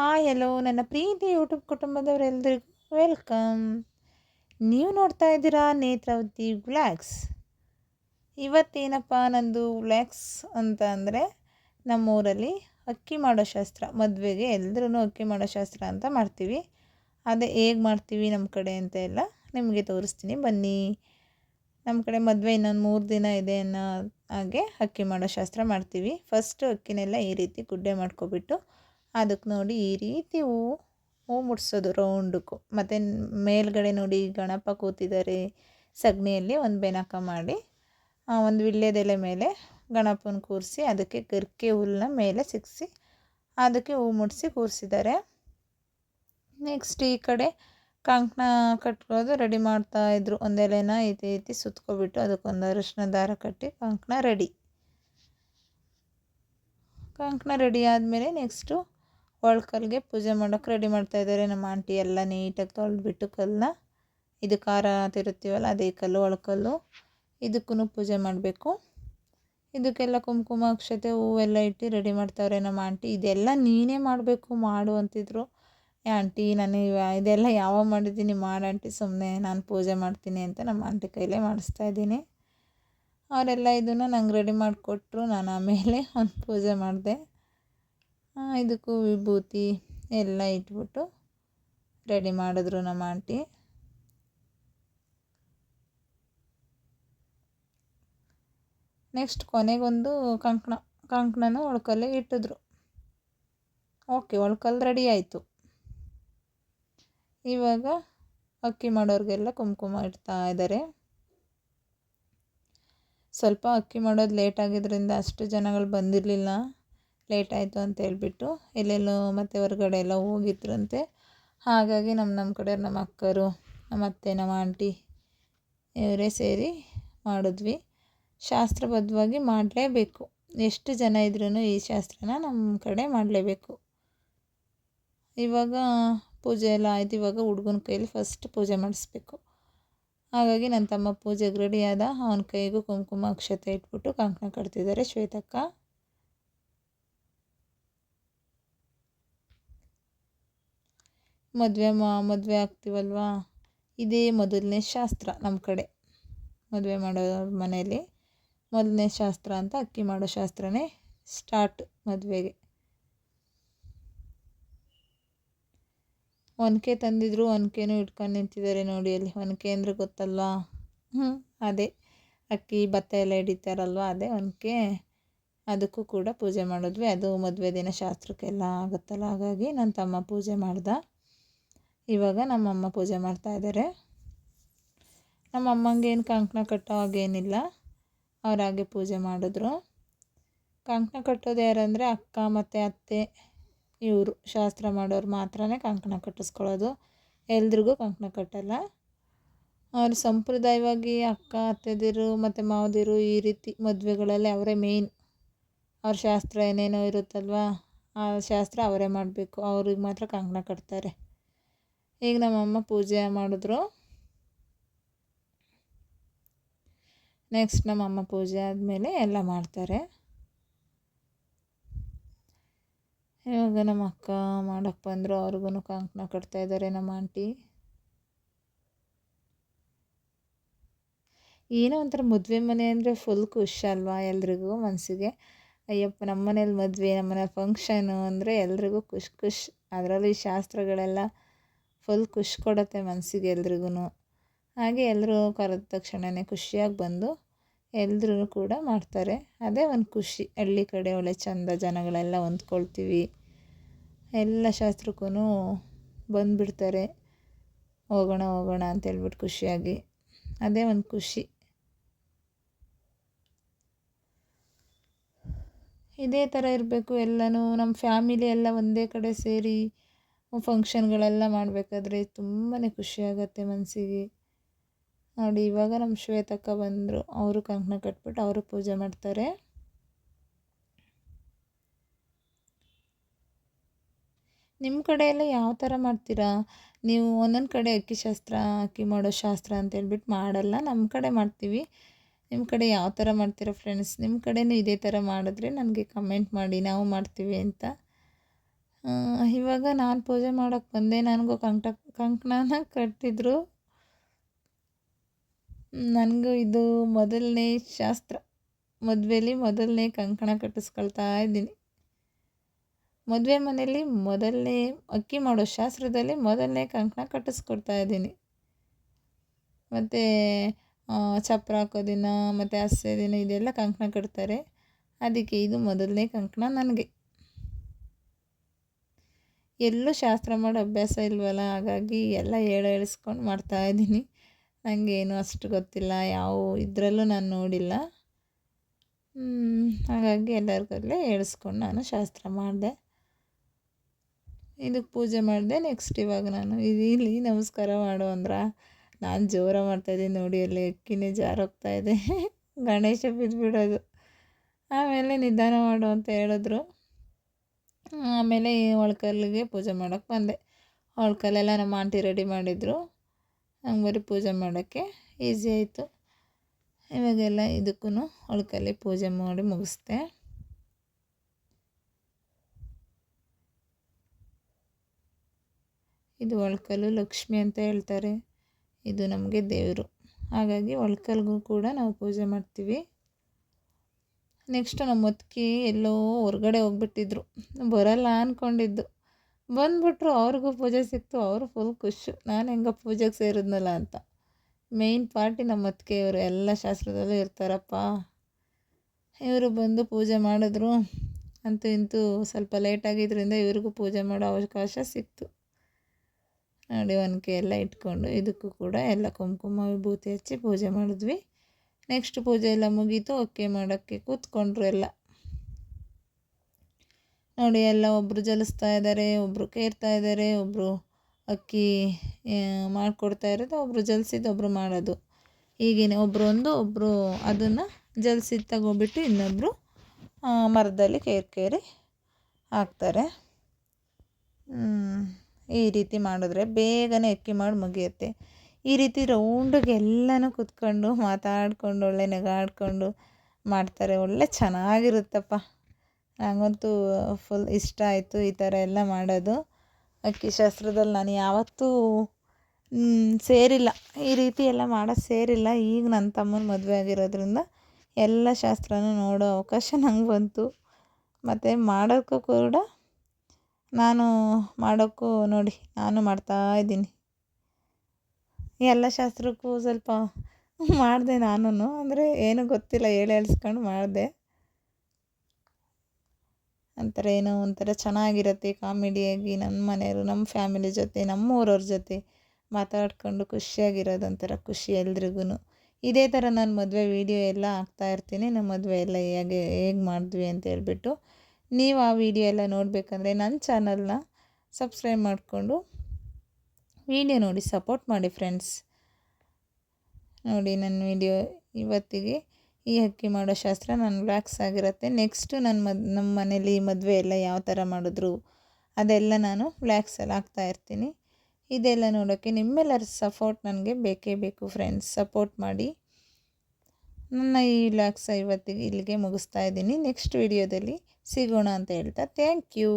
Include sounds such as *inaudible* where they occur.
Hi, hello. ನನ್ನ ಪ್ರೀತಿ YouTube ಕುಟುಂಬದವರೆಲ್ಲರಿಗೂ welcome. ನೀವು ನೋಡ್ತಾ ಇದ್ದೀರಾ ನೇತ್ರಾವತಿ ವ್ಲಾಗ್ಸ್. ಇವತ್ತೇನಪ್ಪ ನಂದು ವ್ಲಾಗ್ಸ್ ಅಂತ ಅಂದರೆ, ನಮ್ಮೂರಲ್ಲಿ ಅಕ್ಕಿ ಮಾಡೋ ಶಾಸ್ತ್ರ, ಮದುವೆಗೆ ಎಲ್ಲರೂ ಅಕ್ಕಿ ಮಾಡೋ ಶಾಸ್ತ್ರ ಅಂತ ಮಾಡ್ತೀವಿ. ಅದೇ ಹೇಗೆ ಮಾಡ್ತೀವಿ ನಮ್ಮ ಕಡೆ ಅಂತ ಎಲ್ಲ ನಿಮಗೆ ತೋರಿಸ್ತೀನಿ. ಬನ್ನಿ. ನಮ್ಮ ಕಡೆ ಮದುವೆ ಇನ್ನೊಂದು ಮೂರು ದಿನ ಇದೆ ಅನ್ನೋ ಹಾಗೆ ಅಕ್ಕಿ ಮಾಡೋ ಶಾಸ್ತ್ರ ಮಾಡ್ತೀವಿ. ಫಸ್ಟು ಅಕ್ಕಿನೆಲ್ಲ ಈ ರೀತಿ ಗುಡ್ಡೆ ಮಾಡ್ಕೊಬಿಟ್ಟು ಅದಕ್ಕೆ ನೋಡಿ ಈ ರೀತಿ ಹೂವು ಹೂ ಮುಡ್ಸೋದು ರೌಂಡಕ್ಕೂ ಮತ್ತು ಮೇಲ್ಗಡೆ ನೋಡಿ ಗಣಪ ಕೂತಿದ್ದಾರೆ. ಸಗಣಿಯಲ್ಲಿ ಒಂದು ಬೆನಕ ಮಾಡಿ ಒಂದು ವಿಳ್ಯದೆಲೆ ಮೇಲೆ ಗಣಪನ ಕೂರಿಸಿ ಅದಕ್ಕೆ ಗರಿಕೆ ಹುಲ್ಲನ್ನ ಮೇಲೆ ಸಿಕ್ಕಿಸಿ ಅದಕ್ಕೆ ಹೂ ಮುಡಿಸಿ ಕೂರಿಸಿದ್ದಾರೆ. ನೆಕ್ಸ್ಟ್ ಈ ಕಡೆ ಕಂಕಣ ಕಟ್ಕೊಳ್ಳೋದು ರೆಡಿ ಮಾಡ್ತಾಯಿದ್ರು ಒಂದೆಲೆನ ಈ ರೀತಿ ಸುತ್ಕೊಬಿಟ್ಟು ಅದಕ್ಕೊಂದು ಅರಿಶಿನ ದಾರ ಕಟ್ಟಿ ಕಂಕಣ ರೆಡಿ. ಕಂಕಣ ರೆಡಿ ಆದಮೇಲೆ ನೆಕ್ಸ್ಟು ಒಳ್ಕಲ್ಗೆ ಪೂಜೆ ಮಾಡೋಕೆ ರೆಡಿ ಮಾಡ್ತಾ ಇದ್ದಾರೆ. ನಮ್ಮ ಆಂಟಿ ಎಲ್ಲ ನೀಟಾಗಿ ತೊಳೆದ್ಬಿಟ್ಟು ಕಲ್ಲನ್ನ, ಇದು ಖಾರ ತಿರುತ್ತೀವಲ್ಲ ಅದೇ ಕಲ್ಲು, ಒಳ್ಕಲ್ಲು ಇದಕ್ಕೂ ಪೂಜೆ ಮಾಡಬೇಕು. ಇದಕ್ಕೆಲ್ಲ ಕುಂಕುಮ, ಅಕ್ಷತೆ, ಹೂವೆಲ್ಲ ಇಟ್ಟು ರೆಡಿ ಮಾಡ್ತಾವ್ರೆ ನಮ್ಮ ಆಂಟಿ. ಇದೆಲ್ಲ ನೀನೇ ಮಾಡಬೇಕು, ಮಾಡು ಅಂತಿದ್ರು. ಆಂಟಿ, ನಾನು ಇದೆಲ್ಲ ಯಾವಾಗ ಮಾಡಿದ್ದೀನಿ ಮಾಡು ಆಂಟಿ ಸುಮ್ಮನೆ ನಾನು ಪೂಜೆ ಮಾಡ್ತೀನಿ ಅಂತ ನಮ್ಮ ಆಂಟಿ ಕೈಲೇ ಮಾಡಿಸ್ತಾ ಇದ್ದೀನಿ. ಅವರೆಲ್ಲ ಇದನ್ನು ನಂಗೆ ರೆಡಿ ಮಾಡಿಕೊಟ್ರು. ನಾನು ಆಮೇಲೆ ಒಂದು ಪೂಜೆ ಮಾಡಿದೆ. ಇದಕ್ಕೂ ವಿಭೂತಿ ಎಲ್ಲ ಇಟ್ಬಿಟ್ಟು ರೆಡಿ ಮಾಡಿದ್ರು ನಮ್ಮ ಆಂಟಿ. ನೆಕ್ಸ್ಟ್ ಕೊನೆಗೊಂದು ಕಂಕಣ, ಕಂಕಣನ ಒಳ್ಕಲ್ಲೇ ಇಟ್ಟಿದ್ರು. ಓಕೆ ಒಳ್ಕಲ್ ರೆಡಿ ಆಯಿತು. ಇವಾಗ ಅಕ್ಕಿ ಮಾಡೋರಿಗೆಲ್ಲ ಕುಂಕುಮ ಇಡ್ತಾ ಇದ್ದಾರೆ. ಸ್ವಲ್ಪ ಅಕ್ಕಿ ಮಾಡೋದು ಲೇಟ್ ಆಗಿದ್ದರಿಂದ ಅಷ್ಟು ಜನಗಳು ಬಂದಿರಲಿಲ್ಲ. ಲೇಟ್ ಆಯಿತು ಅಂತ ಹೇಳ್ಬಿಟ್ಟು ಎಲ್ಲೆಲ್ಲೋ ಮತ್ತೆ ಹೊರಗಡೆ ಎಲ್ಲ ಹೋಗಿದ್ರಂತೆ. ಹಾಗಾಗಿ ನಮ್ಮ ನಮ್ಮ ಕಡೆ ನಮ್ಮ ಅಕ್ಕರು, ನಮ್ಮ ಅತ್ತೆ, ನಮ್ಮ ಆಂಟಿ ಇವರೇ ಸೇರಿ ಮಾಡಿದ್ವಿ. ಶಾಸ್ತ್ರಬದ್ಧವಾಗಿ ಮಾಡಲೇಬೇಕು. ಎಷ್ಟು ಜನ ಇದ್ರೂ ಈ ಶಾಸ್ತ್ರನ ನಮ್ಮ ಕಡೆ ಮಾಡಲೇಬೇಕು. ಇವಾಗ ಪೂಜೆ ಎಲ್ಲ ಆಯ್ತು. ಇವಾಗ ಹುಡುಗನ ಕೈಯಲ್ಲಿ ಫಸ್ಟ್ ಪೂಜೆ ಮಾಡಿಸ್ಬೇಕು. ಹಾಗಾಗಿ ನನ್ನ ತಮ್ಮ ಪೂಜೆಗೆ ರೆಡಿಯಾದ ಅವನ ಕೈಗೂ ಕುಂಕುಮ ಅಕ್ಷತೆ ಇಟ್ಬಿಟ್ಟು ಕಂಕಣ ಕಟ್ತಿದ್ದಾರೆ ಶ್ವೇತಕ್ಕ. ಮದುವೆ ಮಾ, ಮದುವೆ ಆಗ್ತೀವಲ್ವಾ? ಇದೇ ಮೊದಲನೇ ಶಾಸ್ತ್ರ ನಮ್ಮ ಕಡೆ. ಮದುವೆ ಮಾಡೋರ ಮನೆಯಲ್ಲಿ ಮೊದಲನೇ ಶಾಸ್ತ್ರ ಅಂತ ಅಕ್ಕಿ ಮಾಡೋ ಶಾಸ್ತ್ರನೇ ಸ್ಟಾರ್ಟ್ ಮದುವೆಗೆ. ಒನಕೆ ತಂದಿದ್ರು, ಒನಕೆನೂ ಇಟ್ಕೊಂಡು ನಿಂತಿದ್ದಾರೆ ನೋಡಿ ಅಲ್ಲಿ. ಒನಕೆ ಅಂದರೆ ಗೊತ್ತಲ್ವಾ? ಹ್ಞೂ ಅದೇ. ಅಕ್ಕಿ ಭತ್ತ ಎಲ್ಲ ಹಿಡಿತಾರಲ್ವ? ಅದೇ ಒನಕೆ. ಅದಕ್ಕೂ ಕೂಡ ಪೂಜೆ ಮಾಡಿದ್ವಿ. ಅದು ಮದುವೆ ದಿನ ಶಾಸ್ತ್ರಕ್ಕೆಲ್ಲ ಆಗುತ್ತಲ್ಲ. ಹಾಗಾಗಿ ನನ್ನ ತಮ್ಮ ಪೂಜೆ ಮಾಡ್ದೆ. ಇವಾಗ ನಮ್ಮಮ್ಮ ಪೂಜೆ ಮಾಡ್ತಾ ಇದ್ದಾರೆ ನಮ್ಮ ಅಮ್ಮಂಗೆ ಏನು ಕಂಕಣ ಕಟ್ಟೋ ಹಾಗೇನಿಲ್ಲ. ಅವರಾಗೆ ಪೂಜೆ ಮಾಡಿದ್ರು. ಕಂಕಣ ಕಟ್ಟೋದು ಯಾರಂದರೆ ಅಕ್ಕ ಮತ್ತು ಅತ್ತೆ, ಇವರು. ಶಾಸ್ತ್ರ ಮಾಡೋರು ಮಾತ್ರನೇ ಕಂಕಣ ಕಟ್ಟಿಸ್ಕೊಳ್ಳೋದು. ಎಲ್ರಿಗೂ ಕಂಕಣ ಕಟ್ಟಲ್ಲ. ಅವ್ರು ಸಂಪ್ರದಾಯವಾಗಿ ಅಕ್ಕ, ಅತ್ತೆದಿರು ಮತ್ತು ಮಾವದಿರು ಈ ರೀತಿ ಮದುವೆಗಳಲ್ಲಿ ಅವರೇ ಮೇಯ್ನ್ ಅವ್ರ ಶಾಸ್ತ್ರ ಏನೇನೋ ಇರುತ್ತಲ್ವ, ಆ ಶಾಸ್ತ್ರ ಅವರೇ ಮಾಡಬೇಕು. ಅವ್ರಿಗೆ ಮಾತ್ರ ಕಂಕಣ ಕಟ್ತಾರೆ. ಈಗ ನಮ್ಮಮ್ಮ ಪೂಜೆ ಮಾಡಿದ್ರು. ನೆಕ್ಸ್ಟ್ ನಮ್ಮಮ್ಮ ಪೂಜೆ ಆದಮೇಲೆ ಎಲ್ಲ ಮಾಡ್ತಾರೆ. ಇವಾಗ ನಮ್ಮ ಅಕ್ಕ ಮಾಡೋಕ್ಕೆ ಬಂದರು ಅವ್ರಿಗೂ ಕಂಕಣ ಕಟ್ತಾ ಇದ್ದಾರೆ ನಮ್ಮ ಆಂಟಿ. ಏನೋ ಒಂಥರ ಮದುವೆ ಮನೆ ಅಂದರೆ ಫುಲ್ ಖುಷಿ ಅಲ್ವಾ ಎಲ್ರಿಗೂ ಮನಸ್ಸಿಗೆ ಅಯ್ಯಪ್ಪ ನಮ್ಮ ಮನೇಲಿ ಮದುವೆ ನಮ್ಮ ಮನೇಲಿ ಫಂಕ್ಷನು ಅಂದರೆ ಎಲ್ರಿಗೂ ಖುಷಿ ಖುಷಿ. ಅದರಲ್ಲಿ ಶಾಸ್ತ್ರಗಳೆಲ್ಲ ಫುಲ್ ಖುಷಿ ಕೊಡುತ್ತೆ ಮನಸ್ಸಿಗೆ ಎಲ್ರಿಗೂ ಹಾಗೆ ಎಲ್ಲರೂ ಕರೆದ ತಕ್ಷಣವೇ ಖುಷಿಯಾಗಿ ಬಂದು ಎಲ್ಲರೂ ಕೂಡ ಮಾಡ್ತಾರೆ. ಅದೇ ಒಂದು ಖುಷಿ. ಹಳ್ಳಿ ಕಡೆ ಒಳ್ಳೆ ಚಂದ ಜನಗಳೆಲ್ಲ ಹೊಂದ್ಕೊಳ್ತೀವಿ. ಎಲ್ಲ ಶಾಸ್ತ್ರಕ್ಕೂ ಬಂದುಬಿಡ್ತಾರೆ. ಹೋಗೋಣ ಹೋಗೋಣ ಅಂತ ಹೇಳ್ಬಿಟ್ಟು ಖುಷಿಯಾಗಿ. ಅದೇ ಒಂದು ಖುಷಿ. ಇದೇ ಥರ ಇರಬೇಕು. ಎಲ್ಲನೂ ನಮ್ಮ ಫ್ಯಾಮಿಲಿ ಎಲ್ಲ ಒಂದೇ ಕಡೆ ಸೇರಿ ಫಂಕ್ಷನ್ಗಳೆಲ್ಲ ಮಾಡಬೇಕಾದ್ರೆ ತುಂಬಾ ಖುಷಿಯಾಗತ್ತೆ ಮನಸ್ಸಿಗೆ ನೋಡಿ, ಇವಾಗ ನಮ್ಮ ಶ್ವೇತಕ್ಕ ಬಂದರು. ಅವರು ಕಂಕಣ ಕಟ್ಬಿಟ್ಟು ಅವರು ಪೂಜೆ ಮಾಡ್ತಾರೆ. ನಿಮ್ಮ ಕಡೆಯೆಲ್ಲ ಯಾವ ಥರ ಮಾಡ್ತೀರಾ? ನೀವು ಒಂದೊಂದು ಕಡೆ ಅಕ್ಕಿ ಶಾಸ್ತ್ರ, ಅಕ್ಕಿ ಮಾಡೋ ಶಾಸ್ತ್ರ ಅಂತ ಹೇಳ್ಬಿಟ್ಟು ಮಾಡಲ್ಲ. ನಮ್ಮ ಕಡೆ ಮಾಡ್ತೀವಿ. ನಿಮ್ಮ ಕಡೆ ಯಾವ ಥರ ಮಾಡ್ತೀರಾ ಫ್ರೆಂಡ್ಸ್ ನಿಮ್ಮ ಕಡೆಯೂ ಇದೇ ಥರ ಮಾಡಿದ್ರೆ ನನಗೆ ಕಮೆಂಟ್ ಮಾಡಿ. ನಾವು ಮಾಡ್ತೀವಿ ಅಂತ. ಇವಾಗ ನಾನು ಪೂಜೆ ಮಾಡೋಕ್ಕೆ ಬಂದೆ. ನನಗೂ ಕಂಕ ಕಂಕಣನ ಕಟ್ಟಿದ್ರು. ನನಗೂ ಇದು ಮೊದಲನೇ ಶಾಸ್ತ್ರ. ಮದುವೆಯಲ್ಲಿ ಮೊದಲನೇ ಕಂಕಣ ಕಟ್ಟಿಸ್ಕೊಳ್ತಾ ಇದ್ದೀನಿ. ಮದುವೆ ಮನೆಯಲ್ಲಿ ಮೊದಲನೇ, ಅಕ್ಕಿ ಮಾಡೋ ಶಾಸ್ತ್ರದಲ್ಲಿ ಮೊದಲನೇ ಕಂಕಣ ಕಟ್ಟಿಸ್ಕೊಡ್ತಾ ಇದ್ದೀನಿ. ಮತ್ತು ಚಪ್ರ ಹಾಕೋ ದಿನ, ಮತ್ತು ಹಸೆ ದಿನ, ಇದೆಲ್ಲ ಕಂಕಣ ಕಟ್ತಾರೆ. ಅದಕ್ಕೆ ಇದು ಮೊದಲನೇ ಕಂಕಣ ನನಗೆ. ಎಲ್ಲೂ ಶಾಸ್ತ್ರ ಮಾಡೋ ಅಭ್ಯಾಸ ಇಲ್ವಲ್ಲ? ಹಾಗಾಗಿ ಎಲ್ಲ ಹೇಳಿ ಹೇಳಿಸ್ಕೊಂಡು ಮಾಡ್ತಾಯಿದ್ದೀನಿ ನನಗೇನು ಅಷ್ಟು ಗೊತ್ತಿಲ್ಲ. ಯಾವ ಇದರಲ್ಲೂ ನಾನು ನೋಡಿಲ್ಲ. ಹಾಗಾಗಿ ಎಲ್ಲರಿಗಲ್ಲೇ ಹೇಳಿಸ್ಕೊಂಡು ನಾನು ಶಾಸ್ತ್ರ ಮಾಡಿದೆ. ಇದಕ್ಕೆ ಪೂಜೆ ಮಾಡಿದೆ. ನೆಕ್ಸ್ಟ್ ಇವಾಗ ನಾನು ಇದು ಇಲ್ಲಿ ನಮಸ್ಕಾರ ಮಾಡು ಅಂದ್ರೆ ನಾನು ಜೋರ ಮಾಡ್ತಾಯಿದ್ದೀನಿ ನೋಡಿ, ಅಲ್ಲಿ ಅಕ್ಕಿನೇ ಜಾರೋಗ್ತಾಯಿದೆ *laughs* ಗಣೇಶ ಬಿದ್ದುಬಿಡೋದು ಆಮೇಲೆ ನಿಧಾನ ಮಾಡು ಅಂತ ಹೇಳಿದ್ರು. ಆಮೇಲೆ ಈ ಒಳ್ಕಲ್ಲಿಗೆ ಪೂಜೆ ಮಾಡೋಕ್ಕೆ ಬಂದೆ. ಒಳ್ಕಲ್ಲೆಲ್ಲ ನಮ್ಮ ಆಂಟಿ ರೆಡಿ ಮಾಡಿದರು. ನಂಗೆ ಬರೀ ಪೂಜೆ ಮಾಡೋಕ್ಕೆ ಈಸಿ ಆಯಿತು. ಇವಾಗೆಲ್ಲ ಇದಕ್ಕೂ ಒಳ್ಕಲ್ಲಿ ಪೂಜೆ ಮಾಡಿ ಮುಗಿಸ್ದೆ. ಇದು ಒಳ್ಕಲ್ಲು ಲಕ್ಷ್ಮಿ ಅಂತ ಹೇಳ್ತಾರೆ. ಇದು ನಮಗೆ ದೇವರು. ಹಾಗಾಗಿ ಒಳ್ಕಲ್ಗೂ ಕೂಡ ನಾವು ಪೂಜೆ ಮಾಡ್ತೀವಿ. ನೆಕ್ಸ್ಟ್ ನಮ್ಮ ಮುತ್ಕಿ ಎಲ್ಲೋ ಹೊರಗಡೆ ಹೋಗ್ಬಿಟ್ಟಿದ್ರು. ಬರಲ್ಲ ಅಂದ್ಕೊಂಡಿದ್ದು ಬಂದ್ಬಿಟ್ರು ಅವ್ರಿಗೂ ಪೂಜೆ ಸಿಕ್ತು, ಅವರು ಫುಲ್ ಖುಷಿ. ನಾನು ಹೆಂಗೆ ಪೂಜೆಗೆ ಸೇರಿದ್ನಲ್ಲ ಅಂತ. ಮೇಯ್ನ್ ಪಾರ್ಟಿ ನಮ್ಮ ಮುತ್ಕೆಯವರು, ಎಲ್ಲ ಶಾಸ್ತ್ರದಲ್ಲೂ ಇರ್ತಾರಪ್ಪ. ಇವರು ಬಂದು ಪೂಜೆ ಮಾಡಿದ್ರು. ಅಂತೂ ಇಂತೂ ಸ್ವಲ್ಪ ಲೇಟ್ ಆಗಿದ್ದರಿಂದ ಇವ್ರಿಗೂ ಪೂಜೆ ಮಾಡೋ ಅವಕಾಶ ಸಿಕ್ತು. ನೋಡಿ, ಒನಕೆ ಎಲ್ಲ ಇಟ್ಕೊಂಡು ಇದಕ್ಕೂ ಕೂಡ ಎಲ್ಲ ಕುಂಕುಮ ವಿಭೂತಿ ಹಚ್ಚಿ ಪೂಜೆ ಮಾಡಿದ್ವಿ. ನೆಕ್ಸ್ಟ್ ಪೂಜೆ ಎಲ್ಲ ಮುಗೀತು ಅಕ್ಕಿ ಮಾಡೋಕ್ಕೆ ಕೂತ್ಕೊಂಡ್ರು ಎಲ್ಲ. ನೋಡಿ, ಎಲ್ಲ ಒಬ್ಬರು ಜಲಿಸ್ತಾ ಇದ್ದಾರೆ ಒಬ್ಬರು ಕೇರ್ತಾ ಇದ್ದಾರೆ ಒಬ್ಬರು ಅಕ್ಕಿ ಮಾಡಿಕೊಡ್ತಾ ಇರೋದು ಒಬ್ಬರು ಜಲ್ಸಿದ್ದು ಒಬ್ಬರು ಮಾಡೋದು. ಈಗಿನ ಒಬ್ಬರು ಒಂದು ಒಬ್ಬರು ಅದನ್ನು ಜಲ್ಸಿ ತಗೊಬಿಟ್ಟು ಇನ್ನೊಬ್ಬರು ಮರದಲ್ಲಿ ಕೇರ್ ಕೇರಿ ಹಾಕ್ತಾರೆ. ಈ ರೀತಿ ಮಾಡಿದ್ರೆ ಬೇಗನೆ ಅಕ್ಕಿ ಮಾಡಿ ಮುಗಿಯುತ್ತೆ. ಈ ರೀತಿ ರೌಂಡಿಗೆ ಎಲ್ಲನೂ ಕೂತ್ಕೊಂಡು ಮಾತಾಡಿಕೊಂಡು, ಒಳ್ಳೆ ನಗಾಡ್ಕೊಂಡು ಮಾಡ್ತಾರೆ. ಒಳ್ಳೆ ಚೆನ್ನಾಗಿರುತ್ತಪ್ಪ. ನನಗಂತೂ ಫುಲ್ ಇಷ್ಟ ಆಯಿತು ಈ ಥರ ಎಲ್ಲ ಮಾಡೋದು. ಅಕ್ಕಿ ಶಾಸ್ತ್ರದಲ್ಲಿ ನಾನು ಯಾವತ್ತೂ ಸೇರಿಲ್ಲ. ಈ ರೀತಿ ಎಲ್ಲ ಮಾಡೋದು ಸೇರಿಲ್ಲ. ಈಗ ನನ್ನ ತಮ್ಮನ ಮದುವೆ ಆಗಿರೋದ್ರಿಂದ ಎಲ್ಲ ಶಾಸ್ತ್ರನೂ ನೋಡೋ ಅವಕಾಶ ನಂಗೆ ಬಂತು ಮತ್ತು ಮಾಡೋಕ್ಕೂ ಕೂಡ ನಾನು ಮಾಡೋಕ್ಕೂ ನೋಡಿ, ನಾನು ಮಾಡ್ತಾ ಇದ್ದೀನಿ. ಎಲ್ಲ ಶಾಸ್ತ್ರಕ್ಕೂ ಸ್ವಲ್ಪ ಮಾಡಿದೆ ನಾನು ಅಂದರೆ ಏನೂ ಗೊತ್ತಿಲ್ಲ, ಹೇಳಿ ಹೇಳಿಸ್ಕೊಂಡು ಮಾಡಿದೆ. ಒಂಥರ ಏನೋ ಒಂಥರ ಚೆನ್ನಾಗಿರುತ್ತೆ ಕಾಮಿಡಿಯಾಗಿ ನಮ್ಮ ಮನೆಯವರು ನಮ್ಮ ಫ್ಯಾಮಿಲಿ ಜೊತೆ ನಮ್ಮ ಊರವ್ರ ಜೊತೆ ಮಾತಾಡ್ಕೊಂಡು ಖುಷಿಯಾಗಿರೋದು ಒಂಥರ ಖುಷಿ ಎಲ್ರಿಗೂ ಇದೇ ಥರ ನಾನು ಮದುವೆ ವೀಡಿಯೋ ಎಲ್ಲ ಹಾಕ್ತಾ ಇರ್ತೀನಿ. ನಮ್ಮ ಮದುವೆ ಎಲ್ಲ ಹೇಗೆ ಹೇಗೆ ಮಾಡಿದ್ವಿ ಅಂತ ಹೇಳ್ಬಿಟ್ಟು. ನೀವು ಆ ವಿಡಿಯೋ ಎಲ್ಲ ನೋಡಬೇಕಂದ್ರೆ ನನ್ನ ಚಾನಲ್ನ ಸಬ್ಸ್ಕ್ರೈಬ್ ಮಾಡಿಕೊಂಡು ವಿಡಿಯೋ ನೋಡಿ ಸಪೋರ್ಟ್ ಮಾಡಿ ಫ್ರೆಂಡ್ಸ್ ನೋಡಿ, ನನ್ನ ವಿಡಿಯೋ ಇವತ್ತಿಗೆ ಈ ಅಕ್ಕಿ ಮಾಡೋ ಶಾಸ್ತ್ರ ನನ್ನ ವ್ಲಾಗ್ಸ್ ಆಗಿರುತ್ತೆ. ನೆಕ್ಸ್ಟು ನನ್ನ ಮದ್ ನಮ್ಮ ಮನೇಲಿ ಮದುವೆ ಎಲ್ಲ ಯಾವ ಥರ ಮಾಡಿದ್ರು, ಅದೆಲ್ಲ ನಾನು ವ್ಲಾಗ್ಸಲ್ಲಿ ಹಾಕ್ತಾ ಇರ್ತೀನಿ. ಇದೆಲ್ಲ ನೋಡೋಕ್ಕೆ ನಿಮ್ಮೆಲ್ಲರ ಸಪೋರ್ಟ್ ನನಗೆ ಬೇಕೇ ಬೇಕು ಫ್ರೆಂಡ್ಸ್ ಸಪೋರ್ಟ್ ಮಾಡಿ. ನನ್ನ ಈ ವ್ಲಾಗ್ಸ ಇವತ್ತಿಗೆ ಇಲ್ಲಿಗೆ ಮುಗಿಸ್ತಾ ಇದ್ದೀನಿ. ನೆಕ್ಸ್ಟ್ ವಿಡಿಯೋದಲ್ಲಿ ಸಿಗೋಣ ಅಂತ ಹೇಳ್ತಾ ಥ್ಯಾಂಕ್ ಯು